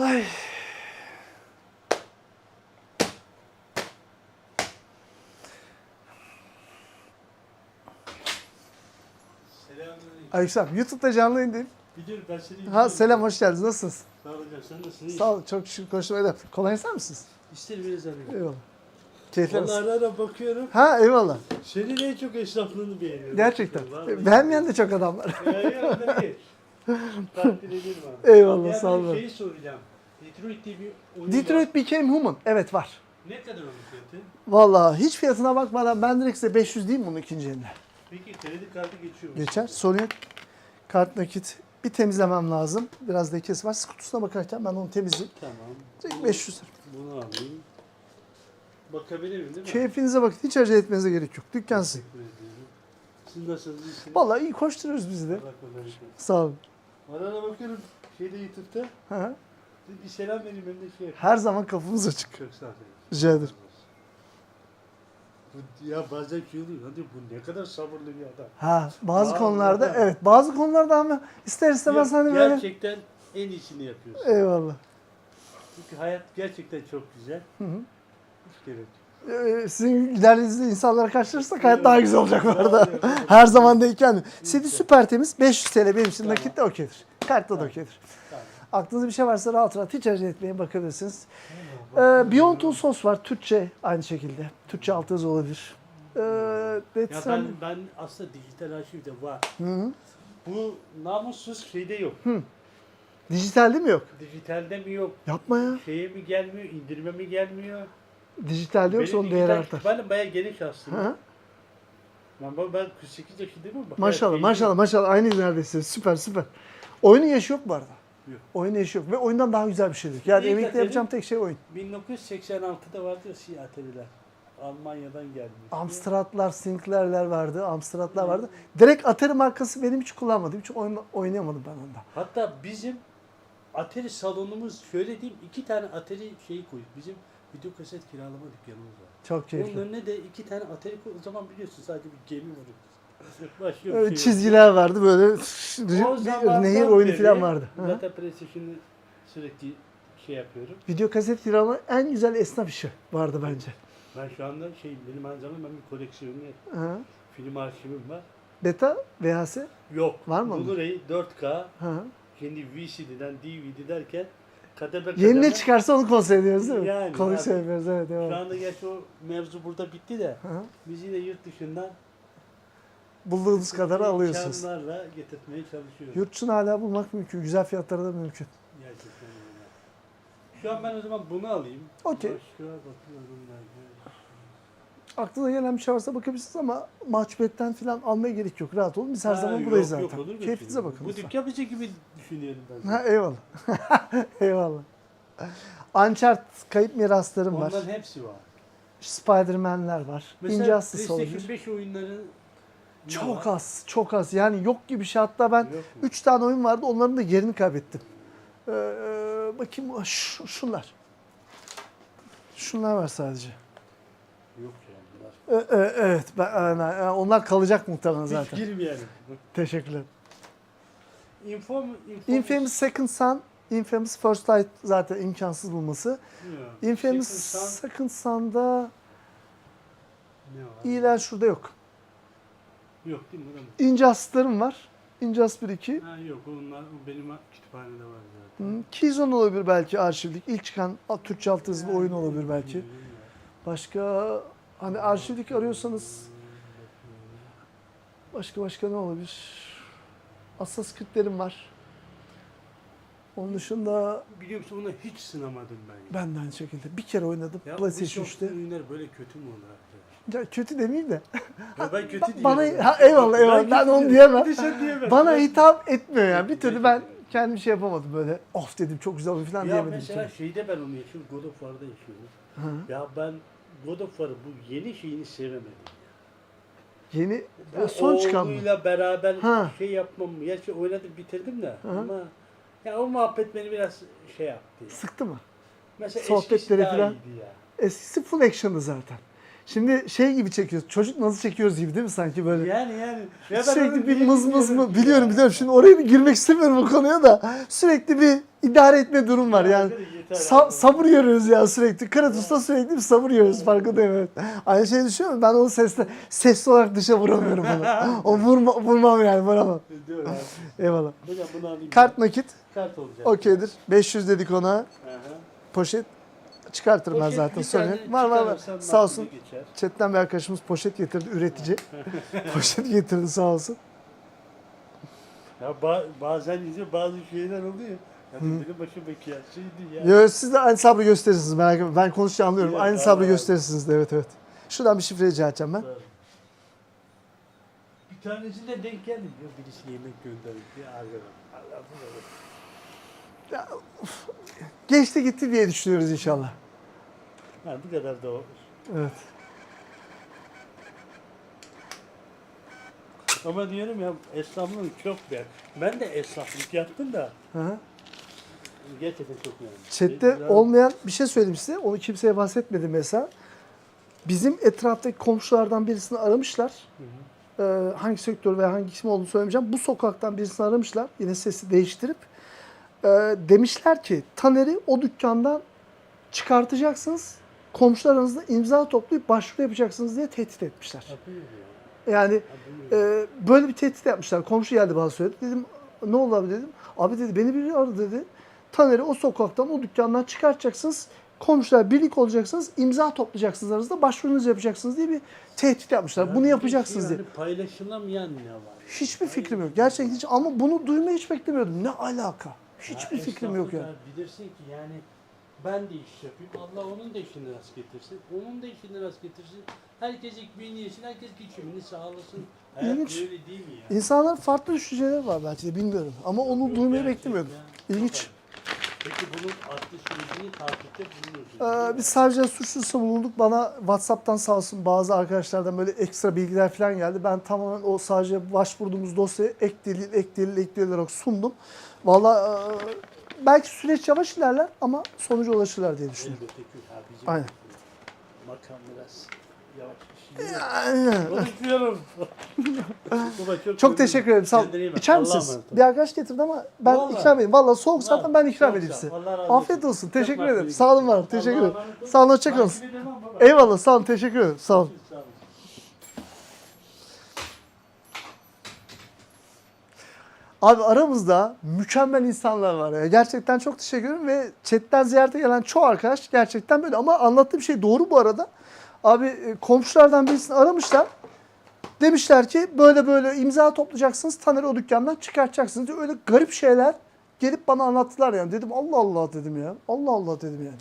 Ay. Selamünaleyküm. Aleyküm. YouTube'da canlı yayındayım. Biliyorum ben seni Ha selam hoş geldiniz. Nasılsınız? Sağ ol hocam sen nasılsın? İyi. Sağ olun. Çok şükür koşturmayı Kolay ister misiniz? İsterim biraz arayayım. Eyvallah. Keyifler Vallahi nasıl? ara ara bakıyorum. Ha eyvallah. Senin en çok esnaflığını beğeniyorum. Gerçekten. Vallahi. Beğenmeyen de çok adam var. Ya, ya, tabii. Takdir ederim abi. Eyvallah, Ya, sağ ben olun. Şeyi soracağım. Detroit diye bir oyun Detroit var. Became Human. Evet var. Ne kadar onun fiyatı? Vallahi hiç fiyatına bakmadan ben direkt size 500 diyeyim bunun ikinci eline. Peki kredi kartı geçiyor mu? Geçer. Sorun yok. Kart nakit. Bir temizlemem lazım. Biraz lekesi var. Siz kutusuna bakarken ben onu temizleyeyim. Tamam. Direkt 500 lira. Bunu alayım. Bakabilir miyim değil mi? Keyfinize bakın. Hiç acele etmenize gerek yok. Dükkan sizin. Siz nasılsınız? İyisiniz? Vallahi iyi koşturuyoruz biz de. Allah kolaylık versin. Sağ olun. Ara ara bakıyorum şeyde YouTube'da. Hı hı. Bir selam vereyim ben de şey yapayım. Her zaman kapımız açık. Çok sağ olun. Rica ederim. Bu, ya bazen şey oluyor. Hadi bu ne kadar sabırlı bir adam. Ha bazı Aa, konularda evet. evet bazı konularda ama ister istemez hani böyle. gerçekten en iyisini yapıyorsun. Eyvallah. Çünkü hayat gerçekten çok güzel. Hı hı. Hiç gerek yok. Ee, sizin giderlerinizle insanlara karşılaşırsak hayat daha güzel olacak bu arada. Her zaman değilken. CD süper temiz. 500 TL benim için nakit de okeydir. Kartla da okeydir. Tamam. Aklınızda bir şey varsa rahat rahat hiç acele etmeyin bakabilirsiniz. Ee. Beyond sos var. Türkçe aynı şekilde. Türkçe alt yazı olabilir. Ee, Ya ben, ben aslında dijital arşivde var. Hı hı. Bu namussuz şeyde yok. Dijitalde mi yok? Dijitalde mi yok? Yapma ya. Şeye mi gelmiyor? indirime mi gelmiyor? Dijitalde yoksa Benim onun değeri dijital artar. kütüphanem bayağı geniş aslında. Hı. Ben, ben, ben 48 yaşındayım ama. Maşallah maşallah maşallah aynı neredeyse süper süper. Oyunun yaşı yok bu arada. Yok. Oyunun yaşı yok ve oyundan daha güzel bir şey yok. Yani İlk emekli yapacağım tek şey oyun. 1986'da vardı ya siyah atariler. Almanya'dan gelmiş. Amstradlar, Sinclair'ler vardı, Amstradlar vardı. Direkt Atari markası benim hiç kullanmadım. Hiç oyun, oynayamadım ben onda. Hatta bizim Atari salonumuz şöyle diyeyim iki tane Atari şeyi koyduk. Bizim video kaset kiralama dükkanımız var. Çok Onun keyifli. önüne de iki tane Atari koy. O zaman biliyorsun sadece bir gemi var. Başka bir Öyle şey çizgiler vardı böyle O bir zamandan nehir oyunu beri falan vardı. Hı. Zaten PlayStation'ı sürekli şey yapıyorum. Video kaset kiralama en güzel esnaf işi vardı bence. Ben şu anda şey benim aynı zamanda ben bir koleksiyonu Hı. film arşivim var. Beta, VHS. Yok. Var mı onun? Blu-ray 4K Hı. kendi VCD'den DVD derken kademe kademe. Yeni ne çıkarsa onu konser ediyoruz değil mi? Yani, konser abi. yapıyoruz evet. Şu evet. anda gerçi o mevzu burada bitti de Hı hı. biz yine yurt dışından Bulduğunuz kadar alıyorsunuz. imkanlarla getirtmeye çalışıyoruz. Yurt dışını hala bulmak mümkün. Güzel fiyatlara da mümkün. Gerçekten öyle. Şu an ben o zaman bunu alayım. Okey. Başka bakıyorum ben. Aklına gelen bir şey varsa bakabilirsiniz ama mahcubiyetten falan almaya gerek yok. Rahat olun. Biz her Ha, zaman yok, buradayız yok, zaten. olur mu Keyfinize şimdi? bakın. Bu lütfen. dükkan bizi gibi düşünüyorum ben. Ha, eyvallah. eyvallah. Uncharted kayıp miraslarım var. Onların hepsi var. Spider-Man'ler var. Mesela Injustice PlayStation olabilir. 5 oyunları Çok az, çok az. Yani yok gibi şey. Hatta ben Yok mu? 3 tane oyun vardı. Onların da yerini kaybettim. Ee, bakayım şu, şunlar. Şunlar var sadece. Yok ya bunlar. Ee, e, evet, ben, onlar kalacak muhtemelen Hiç zaten. girmeyelim. Teşekkürler. İnform, Infamous Second Son, Infamous First Light zaten imkansız bulması. Yok. Infamous Second Son Second Son'da ne var? iyiler şurada yok. Yok değil mi? Mı? Injustice'larım var. Injustice 1 2. Ha, yok onlar benim kütüphanede var zaten. Hmm, Keyzone olabilir belki arşivlik. İlk çıkan Türkçe alt yazılı oyun olabilir belki. Başka hani arşivlik arıyorsanız başka başka ne olabilir? Assassin's Creed'lerim var. Onun dışında Biliyor musun onu hiç sınamadım ben. ben de aynı şekilde bir kere oynadım Ya PlayStation Ubisoft 3'te. oyunlar böyle kötü mü olur? Ya kötü demeyeyim de. Ya ben kötü diyorum. Bana ha, eyvallah eyvallah ben, kötü onu diyemem. Diyemezsin. Bana Ben- hitap etmiyor yani. Bir türlü ben kendim şey yapamadım böyle. Of dedim çok güzel oyun falan Ya diyemedim. mesela bir şeyde ben onu yaşıyorum. God of War'da yaşıyorum. Hı. Ya ben God of War'ı bu yeni şeyini sevemedim. Yeni Bu son çıkan mı? oğluyla beraber Ha. şey yapmam. Gerçi oynadım bitirdim de. Hı. Ama ya o muhabbet beni biraz şey yaptı. Sıktı mı? Mesela daha falan. ya. Eskisi full action'dı zaten. Şimdi şey gibi çekiyoruz. Çocuk nasıl çekiyoruz gibi değil mi sanki böyle? Yani yani. Ya Sürekli bir mız mız bilmiyorum mı biliyorum biliyorum. Şimdi oraya bir girmek istemiyorum bu konuya da. Sürekli bir idare etme durum var yani. Sa- sabır görüyoruz ya sürekli. Kratos'ta sürekli bir sabır görüyoruz farkındayım evet. Aynı şeyi düşünüyor musun? Ben onu sesle, sesli olarak dışa vuramıyorum onu. o vurma, vurmam yani vuramam. Eyvallah. Hocam bunu alayım. Kart nakit Kart olacak. okeydir. 500 dedik ona. Aha. Poşet çıkartırım ben Poşet zaten sorun tane yok. Var var var. Sağ olsun. Chatten bir arkadaşımız poşet getirdi üretici. poşet getirdi sağ olsun. Ya ba- bazen izle bazı şeyler oluyor. Ya benim başımdaki ya şeydi ya. Yo, siz de aynı sabrı gösterirsiniz merak etmeyin. Ben konuşunca anlıyorum. Yok, Aynı abi, sabrı abi. gösterirsiniz de evet evet. Şuradan bir şifre rica edeceğim ben. Bir tanesine denk geldim. Ya birisi yemek gönderdi. Ya. Allah Geçti gitti diye düşünüyoruz inşallah. Ha, bu kadar da o. Evet. Ama diyorum ya esnaflık çok ben. Ben de esnaflık yaptım da Hı hı. gerçekten çok yani. Chat'te Güzel. olmayan bir şey söyleyeyim size. Onu kimseye bahsetmedim mesela. Bizim etraftaki komşulardan birisini aramışlar. Ee, hangi sektör veya hangi isim olduğunu söylemeyeceğim. Bu sokaktan birisini aramışlar. Yine sesi değiştirip. Ee, demişler ki Taner'i o dükkandan çıkartacaksınız. Komşularınızla imza toplayıp başvuru yapacaksınız diye tehdit etmişler. Yani e, böyle bir tehdit yapmışlar. Komşu geldi bana söyledi. Dedim ne oldu abi dedim. Abi dedi beni biri aradı dedi. Taner'i o sokaktan o dükkandan çıkartacaksınız. Komşular birlik olacaksınız. imza toplayacaksınız aranızda. Başvurunuzu yapacaksınız diye bir tehdit yapmışlar. Ya Bunu yapacaksınız şey diye. hani paylaşılamayan ne var? Hiçbir fikrim yok. Gerçekten hiç ama bunu duymayı hiç beklemiyordum. Ne alaka? Hiçbir Ya fikrim yok yani. Bilirsin ki yani ben de iş yapayım. Allah onun da işini rast getirsin. Onun da işini rast getirsin. Herkes ekmeğini yesin. Herkes geçimini sağlasın. Hayat İlginç. böyle değil mi ya? İnsanların farklı düşünceleri var belki de bilmiyorum. Ama onu duymayı beklemiyordum. İlginç. Peki bunun adli sürecini takipte bulunuyorsunuz. Ee, biz sadece suçlusu bulunduk. Bana WhatsApp'tan sağ olsun bazı arkadaşlardan böyle ekstra bilgiler falan geldi. Ben tamamen o sadece başvurduğumuz dosyayı ek delil, ek delil, ek delil olarak sundum. Valla e, belki süreç yavaş ilerler ama sonuca ulaşırlar diye düşünüyorum. Elbette ki Aynen. makam biraz yavaş şey. Baba çok teşekkür ederim. Sağ olun. Kendine iyi bak. İçer Allah'a misiniz? emanet ol. Bir arkadaş getirdi ama ben Vallahi. ikram edeyim. Valla soğuk zaten ben ikram Çok edeyim size. Allah razı Afiyet olsun. Teşekkür ederim. gitti. Sağ olun var. Teşekkür Allah'a ederim. emanet ol. Sağ olun. Hoşçakalın. Takip edemem baba. Eyvallah. Sağ olun. Teşekkür ederim. Sağ olun. Sağ olun. Abi aramızda mükemmel insanlar var ya. Gerçekten çok teşekkür ederim ve chatten ziyarete gelen çoğu arkadaş gerçekten böyle. Ama anlattığım şey doğru bu arada. Abi e, komşulardan birisini aramışlar. Demişler ki böyle böyle imza toplayacaksınız. Taner'i o dükkandan çıkartacaksınız. diye Öyle garip şeyler gelip bana anlattılar yani. Dedim Allah Allah dedim ya. Allah Allah dedim yani.